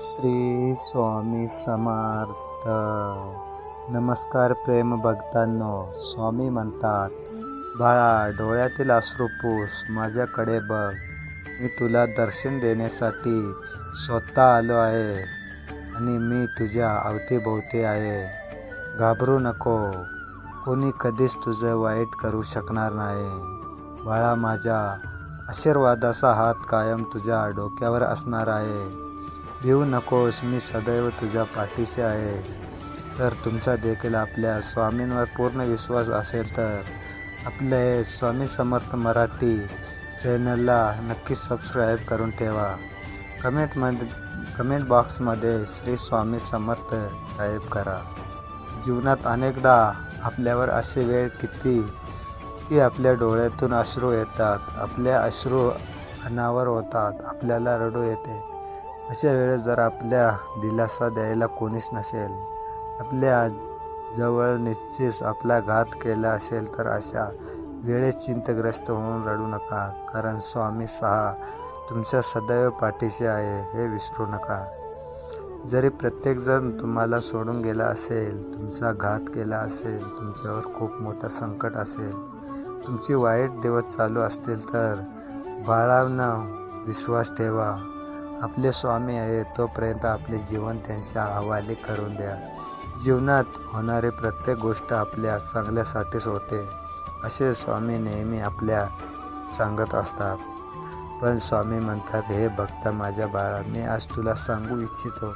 श्री स्वामी समर्थ. नमस्कार प्रेम भक्तांनो स्वामी म्हणतात बाळा डोळ्यातील अश्रुपूस माझ्याकडे बघ. मी तुला दर्शन देण्यासाठी स्वतः आलो आहे आणि मी तुझ्या अवतीभोवती आहे. घाबरू नको. कोणी कधीच तुझं वाईट करू शकणार नाही. बाळा माझ्या आशीर्वादाचा हात कायम तुझ्या डोक्यावर असणार आहे. भिवू नकोस मी सदैव तुझ्या पाठीशी आहे. तर तुमचा देखील आपल्या स्वामींवर पूर्ण विश्वास असेल तर आपले हे स्वामी समर्थ मराठी चॅनलला नक्कीच सबस्क्राईब करून ठेवा. कमेंटमध्ये कमेंट बॉक्समध्ये श्री स्वामी समर्थ टाईप करा. जीवनात अनेकदा आपल्यावर असे वेळ किती की आपल्या डोळ्यातून अश्रू येतात. आपल्या अश्रू अनावर होतात. आपल्याला रडू येते. अशा वेळेस जर आपल्या दिलासा द्यायला कोणीच नसेल आपल्या जवळ निश्चित आपला घात केला असेल तर अशा वेळेस चिंतग्रस्त होऊन रडू नका. कारण स्वामी सहा तुमच्या सदैव पाठीशी आहे हे विसरू नका. जरी प्रत्येकजण तुम्हाला सोडून गेला असेल तुमचा घात केला असेल तुमच्यावर खूप मोठं संकट असेल तुमची वाईट दिवस चालू असतील तर बाळांना विश्वास ठेवा. आपले स्वामी आहे तोपर्यंत आपले जीवन त्यांच्या हवाले करून द्या. जीवनात होणारी प्रत्येक गोष्ट आपल्या चांगल्यासाठीच होते. असे स्वामी नेहमी आपल्या सांगत असतात. पण स्वामी म्हणतात हे भक्त माझ्या बाळा मी आज तुला सांगू इच्छितो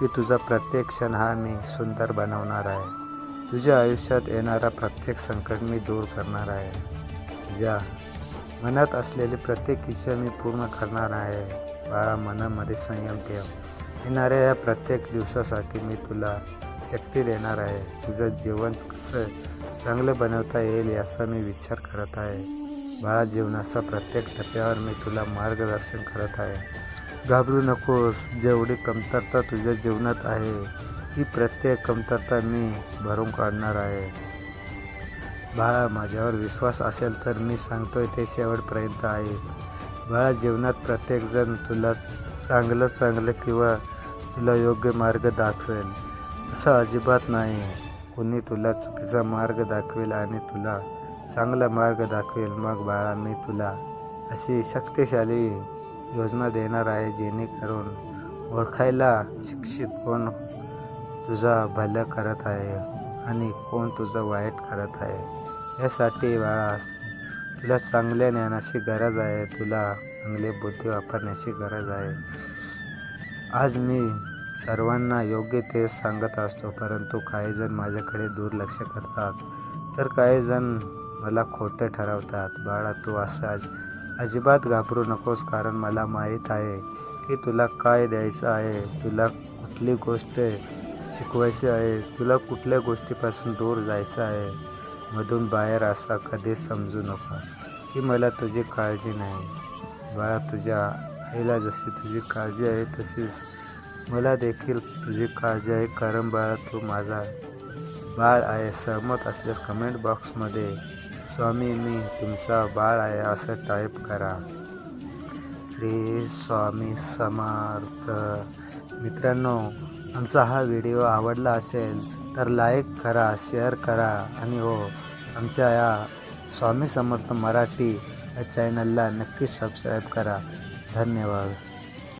की तुझा प्रत्येक क्षण हा मी सुंदर बनवणार आहे. तुझ्या आयुष्यात येणारा प्रत्येक संकट मी दूर करणार आहे. तुझ्या मनात असलेली प्रत्येक इच्छा मी पूर्ण करणार आहे. बाळा मनामध्ये संयम ठेव. येणाऱ्या या प्रत्येक दिवसासाठी मी तुला शक्ती देणार आहे. तुझं जीवन कसं चांगलं बनवता येईल याचा मी विचार करत आहे. बाळा जीवनाचा प्रत्येक टप्प्यावर मी तुला मार्गदर्शन करत आहे. घाबरू नकोस. जेवढी कमतरता तुझ्या जीवनात आहे ही प्रत्येक कमतरता मी भरून काढणार आहे. बाळा माझ्यावर विश्वास असेल तर मी सांगतोय ते शेवटपर्यंत आहे. बाळा जीवनात प्रत्येकजण तुला चांगलं चांगलं किंवा तुला योग्य मार्ग दाखवेल असं अजिबात नाही. कोणी तुला चुकीचा मार्ग दाखवेल आणि तुला चांगला मार्ग दाखवेल मग बाळा मी तुला अशी शक्तिशाली योजना देणार आहे जेणेकरून ओळखायला शिक्षित कोण तुझा भलं करत आहे आणि कोण तुझं वाईट करत आहे. यासाठी बाळा तुला चांगल्या ज्ञानाची गरज आहे तुला चांगले बुद्धी वापरण्याची गरज आहे. आज मी सर्वांना योग्य ते सांगत असतो परंतु काही जण माझ्याकडे दुर्लक्ष करतात. तर काही जण मला खोटं ठरवतात. बाळा तू असं अजिबात घाबरू नकोस कारण मला माहीत आहे की तुला काय द्यायचं आहे. तुला कुठली गोष्ट शिकवायची आहे तुला कुठल्या गोष्टीपासून दूर जायचं आहे. मधून बाहेर असा कधीच समजू नका. की मला तुझी काळजी नाही. बाळा तुझ्या आईला जशी तुझी काळजी आहे तशीच मला देखील तुझी काळजी आहे. कारण बाळा तू माझा बाळ आहे. सहमत असल्यास कमेंट बॉक्समध्ये स्वामी मी तुमचा बाळ आहे असं टाईप करा. श्री स्वामी समर्थ. मित्रांनो आमचा हा व्हिडिओ आवडला असेल तर लाईक करा शेअर करा आणि हो आमच्या या स्वामी समर्थ मराठी या चॅनलला नक्की सबस्क्राईब करा. धन्यवाद.